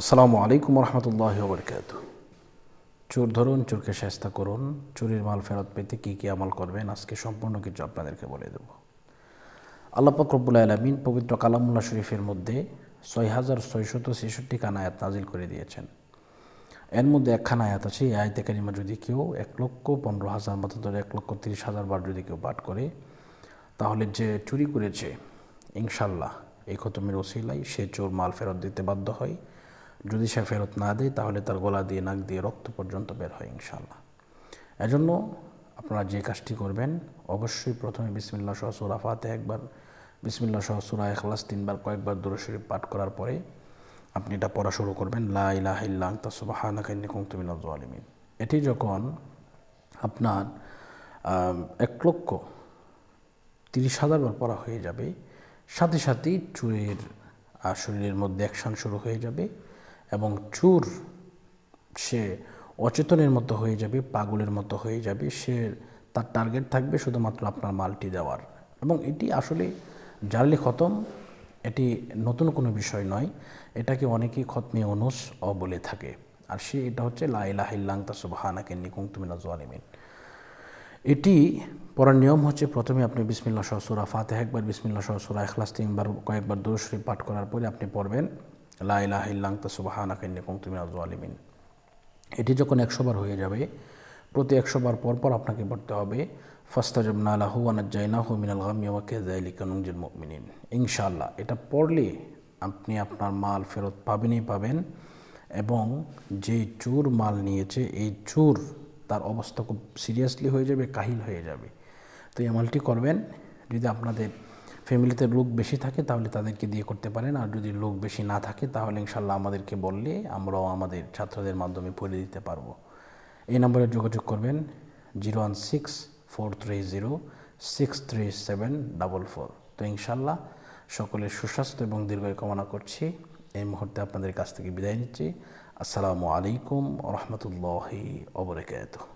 আসসালামু আলাইকুম রহমতুল্লাহ বরকাত চোর ধরুন, চোরকে চেষ্টা করুন, চুরির মাল ফেরত পেতে কী কী আমল করবেন, আজকে সম্পূর্ণ কিছু আপনাদেরকে বলে দেব। আল্লাহ পাক রব্বুল আলমিন পবিত্র কালামুল্লাহ শরীফের মধ্যে ছয় হাজার ছয়শত ছেষট্টি খান আয়াত নাজিল করে দিয়েছেন। এর মধ্যে একখান আয়াত আছে, এই আয়তে কারিমা যদি কেউ এক লক্ষ পনেরো হাজার মতো ধরে এক লক্ষ তিরিশ হাজার বার যদি কেউ পাঠ করে, তাহলে যে চুরি করেছে ইনশাল্লাহ এই খতমের ওসিলাই সে চোর মাল ফেরত দিতে বাধ্য হয়। যদি সে ফেরত না দেয়, তাহলে তার গলা দিয়ে, নাক দিয়ে রক্ত পর্যন্ত বের হয় ইনশাল্লাহ এজন্য আপনারা যে কাজটি করবেন, অবশ্যই প্রথমে বিসমিল্লা সহ সুরা ফাতে একবার বিসমিল্লা সহ সুরা এখলাস তিনবার, কয়েকবার দূর শরীফ পাঠ করার পরে আপনি এটা পড়া শুরু করবেন, লা ইলাহা এটি যখন আপনার এক লক্ষ তিরিশ হাজার বার পড়া হয়ে যাবে, সাথে সাথেই চুরের শরীরের মধ্যে অ্যাকশন শুরু হয়ে যাবে এবং চুর, সে অচেতনের মতো হয়ে যাবে, পাগলের মতো হয়ে যাবে, সে তার টার্গেট থাকবে শুধুমাত্র আপনার মালটি দেওয়ার। এবং এটি আসলে জার্লি খতম, এটি নতুন কোনো বিষয় নয়, এটাকে অনেকেই খতমে অনুস অ বলে থাকে। আর সে এটা হচ্ছে লাইলাহ ইল্লাং তা সুবাহানাকে নিকুং তুমিনা জোয়ালিমিন এটি পড়ার নিয়ম হচ্ছে প্রথমে আপনি বিসমিল্লা সহ সুরা একবার বিসমিল্লা সহ সুরা এখলাস তিনবার, কয়েকবার দূরশরী পাঠ করার পরে আপনি পড়বেন। লা ইলাহা ইল্লাং তা সুবাহানাকা ইন্নাকুম তুমি আলিমিন এটি যখন একশো বার হয়ে যাবে, প্রতি একশো বার পর পর আপনাকে পড়তে হবে ফাস্তাজব নালাহু আনাজ্জাইনাহু মিনাল গামি ওয়াকে জাইলিকা নুনজিল মুমিনিন। ইনশাআল্লাহ, এটা পড়লে আপনি আপনার মাল ফেরত পাবেনই পাবেন এবং যে চুর মাল নিয়েছে, এই চুর তার অবস্থা খুব সিরিয়াসলি হয়ে যাবে, কাহিল হয়ে যাবে। তো এই আমলটি করবেন, যদি আপনাদের ফ্যামিলিতে লোক বেশি থাকে, তাহলে তাদেরকে দিয়ে করতে পারেন। আর যদি লোক বেশি না থাকে, তাহলে ইনশাল্লাহ আমাদেরকে বললে আমরাও আমাদের ছাত্রদের মাধ্যমে পড়ে দিতে পারব। এই নম্বরে যোগাযোগ করবেন zero one six four three zero six three seven double four. তো ইনশাল্লাহ সকলের সুস্বাস্থ্য এবং দীর্ঘায় কামনা করছি। এই মুহূর্তে আপনাদের কাছ থেকে বিদায় নিচ্ছি। আসসালামু আলাইকুম রহমতুল্লাহি অবরাকাতুহ